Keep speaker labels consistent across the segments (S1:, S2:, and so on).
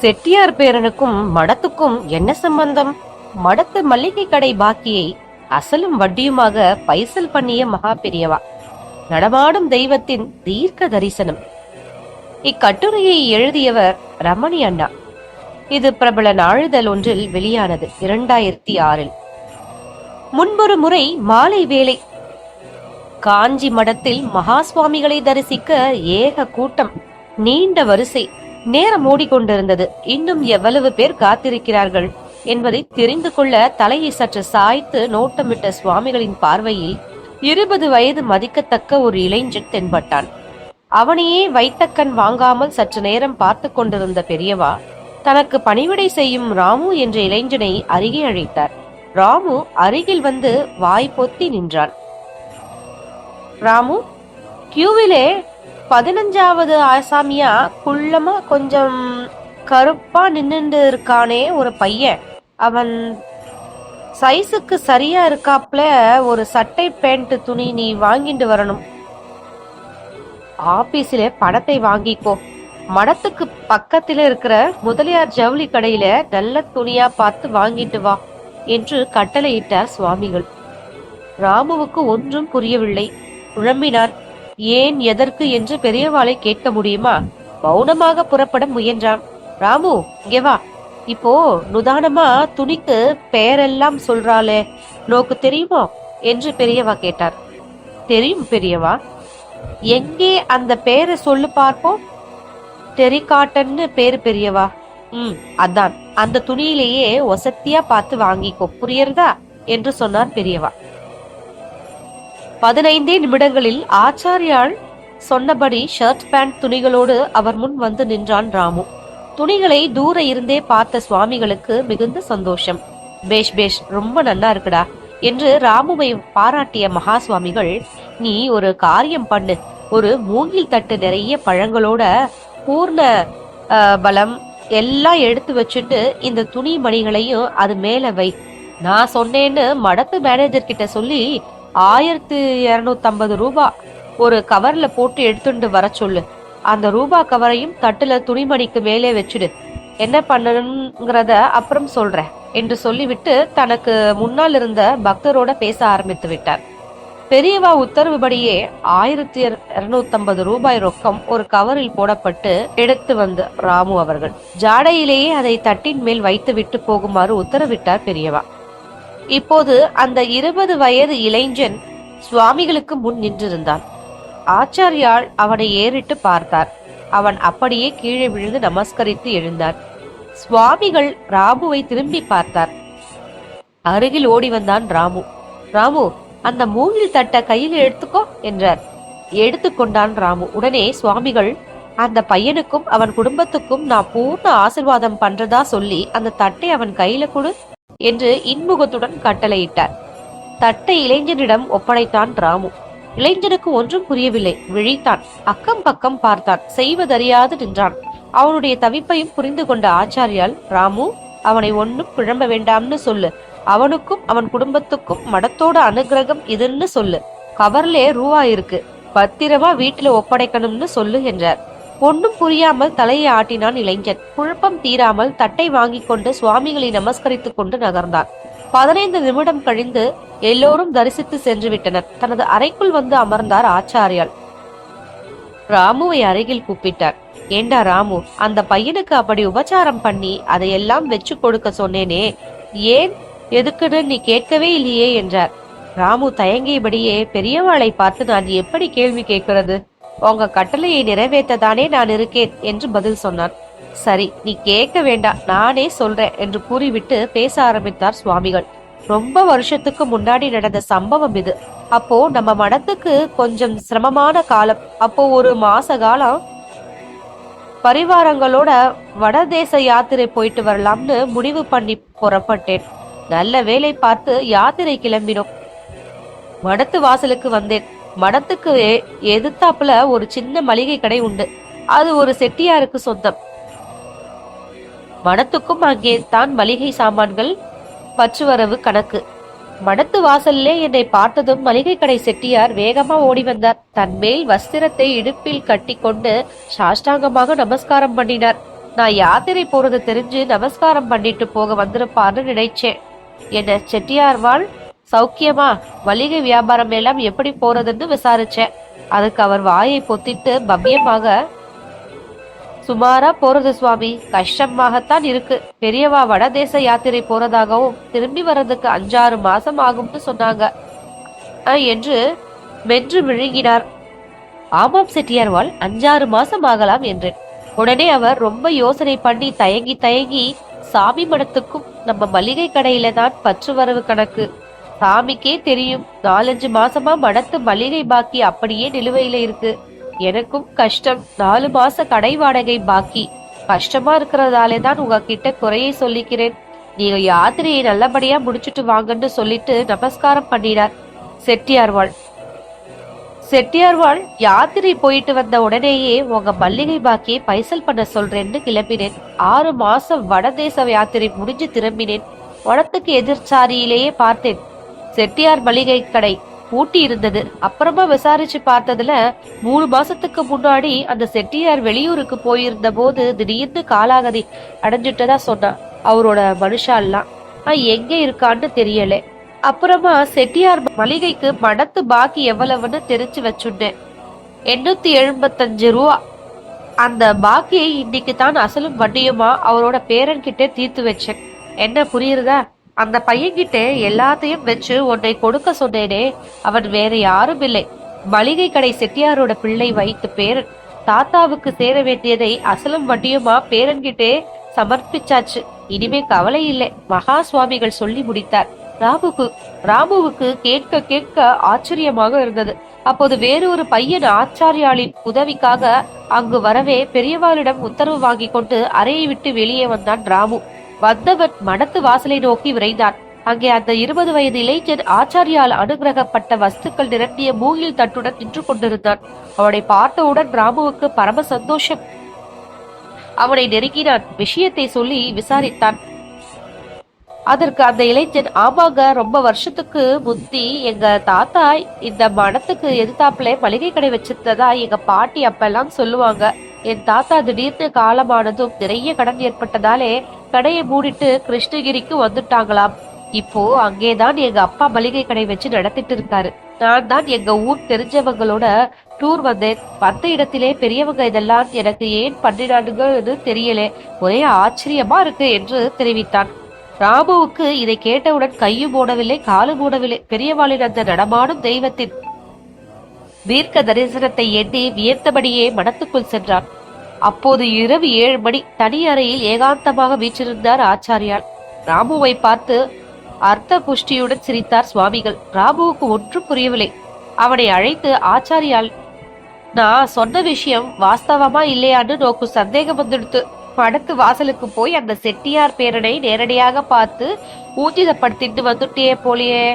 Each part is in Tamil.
S1: செட்டியார் பேரனுக்கும் மடத்துக்கும் என்ன சம்பந்தம்? மடத்து மல்லிகை கடை பாக்கியை அசலும் வட்டியுமாக பைசல் பண்ணிய மகா பெரியவா. நடமாடும் தெய்வத்தின் தீர்க்க தரிசனம். இக்கட்டுரையை எழுதியவர் ரமணி அண்ணா. இது பிரபல நாளிதழ் ஒன்றில் வெளியானது இரண்டாயிரத்தி ஆறில். முன்பொரு முறை மாலை வேலை காஞ்சி மடத்தில் மகா சுவாமிகளை தரிசிக்க ஏக கூட்டம் நீண்ட வரிசை. நேரம் ஓடிக்கொண்டிருந்தது. இன்னும் எவ்வளவு பேர் காத்திருக்கிறார்கள் என்பதை தெரிந்து கொள்ள தலையை சற்று சாய்த்து நோட்டமிட்ட சுவாமிகளின் பார்வையில் இருபது வயது மதிக்கத்தக்க ஒரு இளைஞன் தென்பட்டான். அவனையே வைத்தக்கண் வாங்காமல் சற்று நேரம் பார்த்து கொண்டிருந்த பெரியவா தனக்கு பணிவிடை செய்யும் ராமு என்ற இளைஞனை அருகே அழைத்தார். ராமு அருகில் வந்து வாய் பொத்தி நின்றான். ராமு கியூவிலே பதினஞ்சாவது ஆசாமியா குள்ளமா கொஞ்சம் கருப்பா நின்னுண்டு இருக்கானே ஒரு பையன். அவன் சைஸுக்கு சரியா இருக்காப்ல ஒரு சட்டை பேண்ட் துணி நீ வாங்கிட்டு வரணும். ஆபீஸ்ல படத்தை வாங்கிக்கோ. மடத்துக்கு பக்கத்துல இருக்கிற முதலியார் ஜவுளி கடையில நல்ல துணியா பார்த்து வாங்கிட்டு வா என்று கட்டளையிட்டார் சுவாமிகள். ராமுவுக்கு ஒன்றும் புரியவில்லை. குழம்பினான் ஏன் எதற்கு என்று பெரியவாளை கேட்க முடியுமா? மௌனமாக புறப்பட முயன்றான். ராமு இங்கே வா. இப்போ நுதானமா துணிக்கு பெயரெல்லாம் சொல்றாளே. நோக்கு தெரியுமோ? என்று பெரியவா கேட்டார். தெரியும் பெரியவா. எங்கே அந்த பெயரை சொல்லு பார்ப்போம்? டெரிகாட்டன்னு பேரு பெரியவா. ம் அதான். அந்த துணியிலேயே ஒசத்தியா பார்த்து வாங்கிக்கோ. புரியறதா என்று சொன்னார் பெரியவா. பதினைந்தே நிமிடங்களில் ஆச்சாரியால் சொன்னபடி ஷர்ட் பேண்ட் துணிகளோடு அவர் முன் வந்து நின்றான் ராமு. துணிகளை தூர இருந்தே பார்த்த சுவாமிகளுக்கு மிகுந்த சந்தோஷம். பேஷ் பேஷ் ரொம்ப நல்லா இருக்குடா என்று ராமுவை பாராட்டிய மகா சுவாமிகள் நீ ஒரு காரியம் பண்ணு. ஒரு மூங்கில் தட்டு நிறைய பழங்களோட பூர்ண பலம் எல்லாம் எடுத்து வச்சுட்டு இந்த துணி மணிகளையும் அது மேல வை. நான் சொன்னேன்னு மடத்து மேனேஜர் கிட்ட சொல்லி ஆயிரத்தி இரநூத்தம்பது ரூபா. ஒரு கவர்ல போட்டு எடுத்துட்டு வர சொல்லு. அந்த ரூபா கவரையும் தட்டுல துணிமணிக்கு மேலே வச்சுடு. என்ன பண்ணணுங்கிறத அப்புறம் சொல்றேன் என்று சொல்லிவிட்டு தனக்கு முன்னால் இருந்த பக்தரோட பேச ஆரம்பித்து விட்டார். பெரியவா உத்தரவுபடியே ஆயிரத்தி இருநூத்தம்பது ரூபாய் ரொக்கம் ஒரு கவரில் போடப்பட்டு எடுத்து வந்த ராமு அவர்கள். ஜாடையிலேயே அதை தட்டின் மேல் வைத்து விட்டு போகுமாறு உத்தரவிட்டார் பெரியவா. இப்போது அந்த இருபது வயது இளைஞன் சுவாமிகளுக்கு முன் நின்றிருந்தான். ஆச்சாரியால் அவனை ஏறிட்டு பார்த்தார். அவன் அப்படியே கீழே விழுந்து நமஸ்கரித்து எழுந்தார். சுவாமிகள் ராமுவை திரும்பி பார்த்தார். அருகில் ஓடி வந்தான் ராமு. ராமு அந்த மூங்கில் தட்ட கையில் எடுத்துக்கோ என்றார். எடுத்துக்கொண்டான் ராமு. உடனே சுவாமிகள் அந்த பையனுக்கும் அவன் குடும்பத்துக்கும் நான் பூர்ண ஆசிர்வாதம் பண்றதா சொல்லி அந்த தட்டை அவன் கையில கொடு. என்று இன்முகத்துடன் கட்டளையிட்டார். தட்டை இளைஞனிடம் ஒப்படைத்தான் ராமு. இளைஞனுக்கு ஒன்றும் புரியவில்லை. விழித்தான். அக்கம் பக்கம் பார்த்தான். செய்வதறியாது நின்றான். அவனுடைய தவிப்பையும் புரிந்து கொண்ட ஆச்சாரியால் ராமு அவனை ஒன்னும் குழம்ப வேண்டாம்னு சொல்லு. அவனுக்கும் அவன் குடும்பத்துக்கும் மடத்தோட அனுகிரகம் இதுன்னு சொல்லு. கவர்லே ரூவா இருக்கு. பத்திரமா வீட்டுல ஒப்படைக்கணும்னு சொல்லு என்றார். ஒன்றும் புரியாமல் தலையை ஆட்டினான் இளைஞன். குழப்பம் தீராமல் தட்டை வாங்கிக் கொண்டு சுவாமிகளை நமஸ்கரித்துக் கொண்டு நகர்ந்தான். பதினைந்து நிமிடம் கழிந்து எல்லோரும் தரிசித்து சென்று விட்டனர் தனது அறைக்குள் வந்து அமர்ந்தார் ஆச்சாரியால். ராமுவை அருகில் கூப்பிட்டார். ஏண்டா ராமு அந்த பையனுக்கு அப்படி உபச்சாரம் பண்ணி அதையெல்லாம் வச்சு கொடுக்க சொன்னேனே. ஏன்? எதுக்குன்னு நீ கேட்கவே இல்லையே என்றார். ராமு தயங்கியபடியே பெரியவாளை பார்த்து நான் எப்படி கேள்வி கேட்கிறது? உங்க கட்டளையை நிறைவேற்றதானே நான் இருக்கேன் என்று பதில் சொன்னான் சரி நீ கேட்க வேண்டாம் நானே சொல்றேன் என்று கூறிவிட்டு பேச ஆரம்பித்தார் சுவாமிகள். ரொம்ப வருஷத்துக்கு முன்னாடி நடந்த சம்பவம் இது. அப்போ நம்ம மடத்துக்கு கொஞ்சம் சிரமமான காலம். அப்போ ஒரு மாச காலம் பரிவாரங்களோட வடதேச யாத்திரை போயிட்டு வரலாம்னு முடிவு பண்ணி புறப்பட்டேன். நல்ல வேலை பார்த்து யாத்திரை கிளம்பினோம். மடத்து வாசலுக்கு வந்தேன். மடத்துக்கு எதிர்த்தாப்புல ஒரு சின்ன மளிகை கடை உண்டு. அது ஒரு செட்டியாருக்கு சொந்தம். மடத்துக்கும் அங்கே தான் மளிகை சாமான்கள் பற்றுவரவு கணக்கு. மடத்து வாசல்லே என்னை பார்த்ததும் மளிகை கடை செட்டியார் வேகமா ஓடி வந்தார். தன் மேல் வஸ்திரத்தை இடுப்பில் கட்டிக்கொண்டு சாஷ்டாங்கமாக நமஸ்காரம் பண்ணினார். நான் யாத்திரை போறது தெரிஞ்சு நமஸ்காரம் பண்ணிட்டு போக வந்திருப்பார்னு நினைச்சேன். என்ன செட்டியார்வாள் சௌக்கியமா? மளிகை வியாபாரம் எல்லாம் எப்படி போறதுன்னு விசாரிச்சேன். அதுக்கு அவர் வாயை பொத்திட்டு பவ்யமாக சுமாரா போறது சுவாமி. கஷ்டமாகத்தான் இருக்கு. பெரியவா வடதேச யாத்திரை போறதாகவும் திரும்பி வர்றதுக்கு அஞ்சாறு மாசம் ஆகும்னு சொன்னாங்க. என்று மென்று விழுங்கினார். ஆமாம் செட்டியார்வாள் அஞ்சாறு மாசம் ஆகலாம் என்றேன். உடனே அவர் ரொம்ப யோசனை பண்ணி தயங்கி தயங்கி சாமி மடத்துக்கும் நம்ம மளிகை கடையில தான் பற்று வரவு கணக்கு. சாமிக்கே தெரியும். நாலஞ்சு மாசமா மடத்து மளிகை பாக்கி அப்படியே நிலுவையில இருக்கு. எனக்கும் கஷ்டம். நாலு மாச கடை வாடகை பாக்கி. கஷ்டமா இருக்கிறதாலே தான் உங்ககிட்ட குறையை சொல்லிக்கிறேன். நீங்க யாத்திரையை நல்லபடியா முடிச்சுட்டு வாங்கன்னு சொல்லிட்டு நமஸ்காரம் பண்ணினார். செட்டியார்வாள் செட்டியார்வாள் யாத்திரை போயிட்டு வந்த உடனேயே உங்க மல்லிகை பாக்கியை பைசல் பண்ண சொல்றேன்னு கிளம்பினேன். ஆறு மாசம் வடதேச யாத்திரை முடிஞ்சு திரும்பினேன். வடத்துக்கு எதிர்ச்சாரியிலேயே பார்த்தேன். செட்டியார் மளிகை கடை பூட்டி இருந்தது. அப்புறமா விசாரிச்சு பார்த்ததுல மூணு மாசத்துக்கு முன்னாடி அந்த செட்டியார் வெளியூருக்கு போயிருந்த போது திடீர்னு காலாகதி அடைஞ்சிட்டதா சொன்னான் அவரோட மனுஷாலாம் நான் எங்க இருக்கான்னு தெரியல. அப்புறமா செட்டியார் மளிகைக்கு மடத்து பாக்கி எவ்வளவுன்னு தெரிஞ்சு வச்சுட்டேன். எண்ணூத்தி எழுபத்தஞ்சு ரூபா. அந்த பாக்கியை இன்னைக்கு தான் அசலும் வட்டியுமா அவரோட பேரன்கிட்ட தீர்த்து வச்சேன். என்ன புரியுறதா? அந்த பையன்கிட்ட எல்லாத்தையும் வச்சு உன்னை கொடுக்க சொன்னேனே அவன் வேற யாரும் இல்லை. மளிகை கடை செட்டியாரோட பிள்ளை வைத்து பேரன். தாத்தாவுக்கு சேர வேண்டியதை அசலும் வட்டியுமா பேரன்கிட்டே சமர்ப்பிச்சாச்சு. இனிமே கவலை இல்லை மகா சுவாமிகள் சொல்லி முடித்தார். ராமுக்கு ராமுவுக்கு கேட்க கேட்க ஆச்சரியமாக இருந்தது. அப்போது வேறொரு பையன் ஆச்சாரியாளின் உதவிக்காக அங்கு வரவே பெரியவாளிடம் உத்தரவு வாங்கி கொண்டு அறையை விட்டு வெளியே வந்தான் ராமு. வந்தவன் மடத்து வாசலை நோக்கி விரைந்தான் அங்கே அந்த இருபது வயது இளைஞன் ஆச்சாரியால் அனுகிரகப்பட்ட வஸ்துக்கள் நிரம்பிய மூங்கில் தட்டுடன் நின்று கொண்டிருந்தான். அவனை பார்த்தவுடன் ராமுவுக்கு பரம சந்தோஷம். அவனை நெருங்கினான். விஷயத்தை சொல்லி விசாரித்தான். அதற்கு அந்த இளைஞன் ஆமாங்க ரொம்ப வருஷத்துக்கு முந்தி எங்க தாத்தா இந்த மனத்துக்கு எதிர்த்தாப்புல மளிகை கடை வச்சிருந்ததா எங்க பாட்டி அப்பெல்லாம் சொல்லுவாங்க. என் தாத்தா திடீர்னு காலமானதும் நிறைய கடன் ஏற்பட்டதாலே கடையை மூடிட்டு கிருஷ்ணகிரிக்கு வந்துட்டாங்களாம். இப்போ அங்கேதான் எங்க அப்பா மளிகை கடை வச்சு நடத்திட்டு இருக்காரு. நான் தான் எங்க ஊர் தெரிஞ்சவங்களோட டூர் வந்தேன். வந்த இடத்திலே பெரியவங்க இதெல்லாம் எனக்கு ஏன் பண்ணினானுங்கன்னு தெரியல. ஒரே ஆச்சரியமா இருக்கு என்று தெரிவித்தான். ராமுவுக்கு இதை கேட்டவுடன் கையும் ஓடவில்லை காலும் ஓடவில்லை பெரியவாளின் அந்த நடமாடும் தெய்வத்தின் தீர்க்க தரிசனத்தை எண்ணி வியர்த்தபடியே மனத்துக்குள் சென்றான். அப்போது இரவு ஏழு மணி தனி அறையில் ஏகாந்தமாக வீற்றிருந்தார் ஆச்சாரியார் ராமுவை பார்த்து அர்த்த புஷ்டியுடன் சிரித்தார் சுவாமிகள். ராமுவுக்கு ஒன்றும் புரியவில்லை. அவனை அழைத்து ஆச்சாரியால் நான் சொன்ன விஷயம் வாஸ்தவமா இல்லையான்னு நோக்கு சந்தேகம் வந்துடுத்து. படத்து வாசலுக்கு போய் அந்த செட்டியார் பேரனை நேரடியாக பார்த்து ஊர்ஜிதப்படுத்திட்டு வந்துட்டே போலியே.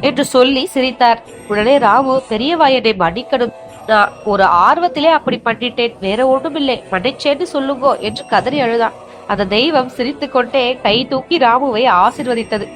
S1: என்று சொல்லி சிரித்தார். உடனே ராமு பெரியவா என்னை மன்னிக்கணும். நான் ஒரு ஆர்வத்திலே அப்படி பண்ணிட்டேன். வேற ஒண்ணுமில்லை. மன்னிச்சேன்னு சொல்லுங்கோ என்று கதறி அழுதான். அந்த தெய்வம் சிரித்துக்கொண்டே கை தூக்கி ராமுவை ஆசிர்வதித்தது.